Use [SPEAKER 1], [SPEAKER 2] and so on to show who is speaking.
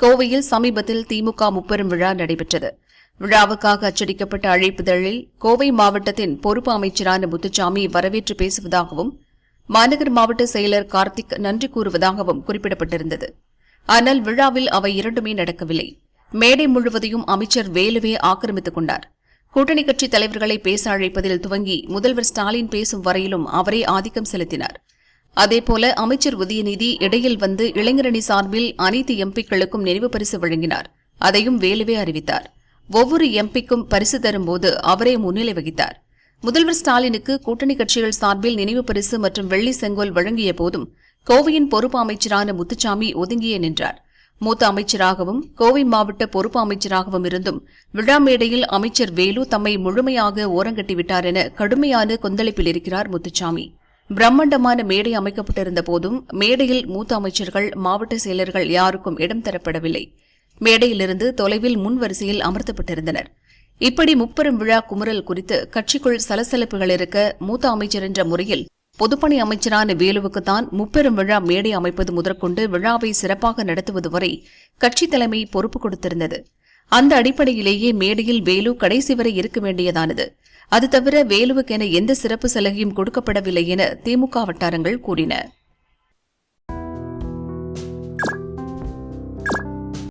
[SPEAKER 1] கோவையில் சமீபத்தில் திமுக முப்பெரும் விழா நடைபெற்றது. விழாவுக்காக அச்சடிக்கப்பட்ட அழைப்புதழில் கோவை மாவட்டத்தின் பொறுப்பு அமைச்சரான முத்துச்சாமி வரவேற்று பேசுவதாகவும் மாநகர் மாவட்ட செயலர் கார்த்திக் நன்றி கூறுவதாகவும் குறிப்பிடப்பட்டிருந்தது. ஆனால் விழாவில் அவை இரண்டுமே நடக்கவில்லை. மேடை முழுவதையும் அமைச்சர் வேலுவே ஆக்கிரமித்துக் கொண்டார். கூட்டணி கட்சி தலைவர்களை பேச அழைப்பதில் துவங்கி முதல்வர் ஸ்டாலின் பேசும் வரையிலும் அவரே ஆதிக்கம் செலுத்தினார். அதேபோல அமைச்சர் உதயநிதி இடையில் வந்து இளைஞரணி சார்பில் அனைத்து எம்பிக்களுக்கும் நினைவு பரிசு வழங்கினார். அதையும் வேலுவே அறிவித்தார். ஒவ்வொரு எம்பிக்கும் பரிசு தரும்போது அவரே முன்னிலை வகித்தார். முதல்வர் ஸ்டாலினுக்கு கூட்டணி கட்சிகள் சார்பில் நினைவு பரிசு மற்றும் வெள்ளி செங்கோல் வழங்கிய போதும் கோவையின் பொறுப்பு அமைச்சரான முத்துச்சாமி ஒதுங்கியே நின்றார். மூத்த அமைச்சராகவும் கோவை மாவட்ட பொறுப்பு அமைச்சராகவும் இருந்தும் விழா மேடையில் அமைச்சர் வேலு தம்மை முழுமையாக ஓரங்கட்டிவிட்டார் என கடுமையான கொந்தளிப்பில் இருக்கிறார் முத்துச்சாமி பிரம்மாண்டமான மேடை அமைக்கப்பட்டிருந்த போதும் மேடையில் மூத்த அமைச்சர்கள் மாவட்ட செயலர்கள் யாருக்கும் இடம் தரப்படவில்லை. மேடையிலிருந்து தொலைவில் முன்வரிசையில் அமர்த்தப்பட்டிருந்தனர். இப்படி முப்பெரும் விழா குமுறல் குறித்து கட்சிக்குள் சலசலப்புகள் இருக்க மூத்த அமைச்சர் என்ற முறையில் பொதுப்பணி அமைச்சரான வேலுவுக்குத்தான் முப்பெரும் விழா மேடை அமைப்பது முதற்கொண்டு விழாவை சிறப்பாக நடத்துவது வரை கட்சி தலைமை பொறுப்பு கொடுத்திருந்தது. அந்த அடிப்படையிலேயே மேடையில் வேலு கடைசி வரை இருக்க வேண்டியதானது. அது தவிர வேலுவுக்கென எந்த சிறப்பு சலுகையும் கொடுக்கப்படவில்லை என திமுக வட்டாரங்கள் கூறின.